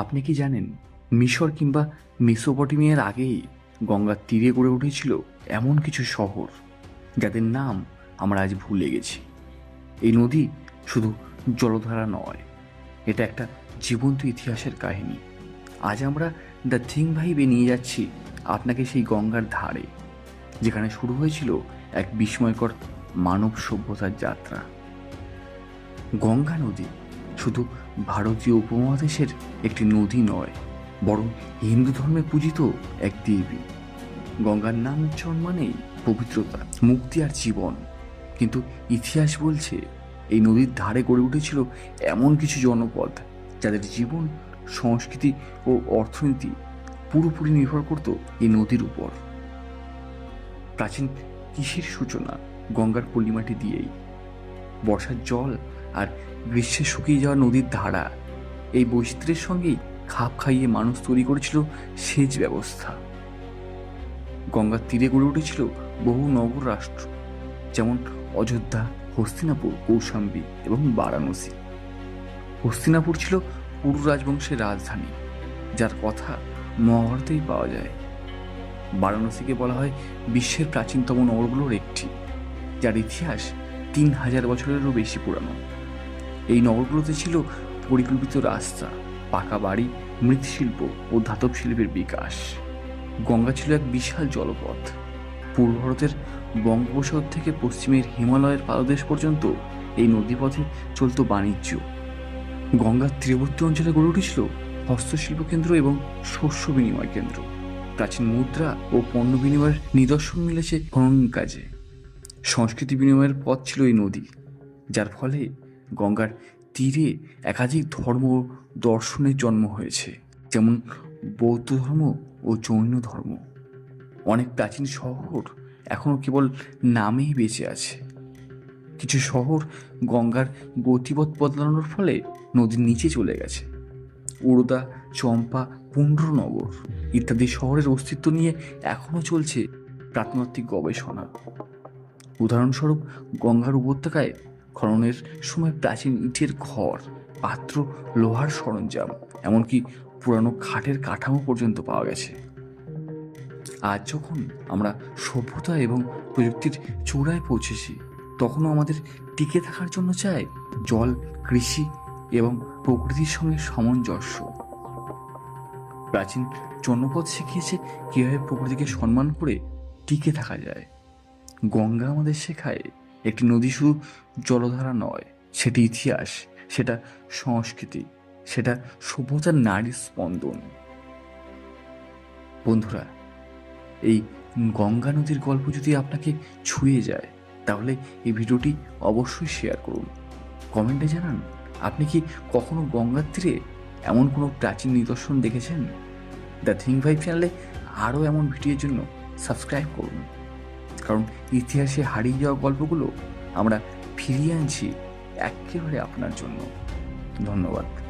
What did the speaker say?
আপনি কি জানেন, মিশর কিংবা মেসোপটেমিয়ার আগেই গঙ্গার তীরে গড়ে উঠেছিল এমন কিছু শহর, যাদের নাম আমরা আজ ভুলে গেছি। এই নদী শুধু জলধারা নয়, এটা একটা জীবন্ত ইতিহাসের কাহিনী। আজ আমরা দ্য থিং ভাইবে নিয়ে যাচ্ছি আপনাকে সেই গঙ্গার ধারে, যেখানে শুরু হয়েছিল এক বিস্ময়কর মানব সভ্যতার যাত্রা। গঙ্গা নদী শুধু ভারতীয় উপমহাদেশের একটি নদী নয়, বরং হিন্দু ধর্মে পূজিত এক দেবী। গঙ্গার নাম উচ্চারণ মানেই পবিত্রতা, মুক্তি আর জীবন। কিন্তু ইতিহাস বলছে, এই নদীর ধারে গড়ে উঠেছিল এমন কিছু জনপদ, যাদের জীবন, সংস্কৃতি ও অর্থনীতি পুরোপুরি নির্ভর করত এই নদীর উপর। প্রাচীন কৃষির সূচনা গঙ্গার পল্লিমাটি দিয়েই? বর্ষার জল আর গ্রীষ্মে শুকিয়ে যাওয়া নদীর ধারা। এই বৈচিত্র্যের সঙ্গেই খাপ খাইয়ে মানুষ তৈরি করেছিল সেচ ব্যবস্থা। গঙ্গার তীরে গড়ে উঠেছিল বহু নগর রাষ্ট্র, যেমন অযোধ্যা, হস্তিনাপুর, কৌশাম্বী এবং বারাণসী। হস্তিনাপুর ছিল পুরু রাজবংশের রাজধানী, যার কথা মহাভারতেই পাওয়া যায়। বারাণসীকে বলা হয় বিশ্বের প্রাচীনতম নগরগুলোর একটি, যার ইতিহাস তিন হাজার বছরেরও বেশি পুরানো। এই নগরগুলোতে ছিল পরিকল্পিত রাস্তা, পাকা বাড়ি, মৃৎশিল্প ও ধাতব শিল্পের বিকাশ। গঙ্গা ছিল এক বিশাল জলপথ। পূর্ব ভারতের বঙ্গোপসাগর থেকে পশ্চিমের হিমালয়ের পাদদেশ পর্যন্ত এই নদীপথে চলত বাণিজ্য। গঙ্গার তীরবর্তী অঞ্চলে গড়ে উঠেছিল হস্তশিল্প কেন্দ্র এবং শস্য বিনিময় কেন্দ্র। প্রাচীন মুদ্রা ও পণ্য বিনিময়ের নিদর্শন মিলেছে খনন কাজে। সংস্কৃতি বিনিময়ের পথ ছিল এই নদী, যার ফলে গঙ্গার তীরে একাধিক ধর্ম দর্শনের জন্ম হয়েছে, যেমন বৌদ্ধ ধর্ম ও জৈন ধর্ম। অনেক প্রাচীন শহর এখনও কেবল নামেই বেঁচে আছে। কিছু শহর গঙ্গার গতিপথ বদলানোর ফলে নদীর নিচে চলে গেছে। উড়দা, চম্পা পুণ্ড্রনগর ইত্যাদি শহরের অস্তিত্ব নিয়ে এখনও চলছে প্রাত্নতাত্ত্বিক গবেষণা। উদাহরণস্বরূপ গঙ্গার উপত্যকায় খননের সময় প্রাচীন ইটের ঘর, পাত্র, লোহার সরঞ্জাম, এমনকি পুরানো খাটের কাঠামো পর্যন্ত পাওয়া গেছে। আজ যখন আমরা সভ্যতা এবং প্রযুক্তির চূড়ায় পৌঁছেছি, তখনও আমাদের টিকে থাকার জন্য চাই জল, কৃষি এবং প্রকৃতির সঙ্গে সামঞ্জস্য। প্রাচীন জনপদ শিখিয়েছে কীভাবে প্রকৃতিকে সম্মান করে টিকে থাকা যায়। গঙ্গা আমাদের শেখায় একটি নদী শুধু জলধারা নয়, সেটি ইতিহাস, সেটা সংস্কৃতি, সেটা সভ্যতার নারীর স্পন্দন। বন্ধুরা, এই গঙ্গা নদীর গল্প যদি আপনাকে ছুঁয়ে যায়, তাহলে এই ভিডিওটি অবশ্যই শেয়ার করুন। কমেন্টে জানান, আপনি কি কখনো গঙ্গার তীরে এমন কোনো প্রাচীন নিদর্শন দেখেছেন? দ্য থিং ফাইভ চ্যানেলে আরও এমন ভিডিওর জন্য সাবস্ক্রাইব করুন। কারণ ইতিহাসে হারিয়ে যাওয়া গল্পগুলো আমরা ফিরিয়ে আনছি একেবারে আপনার জন্য। ধন্যবাদ।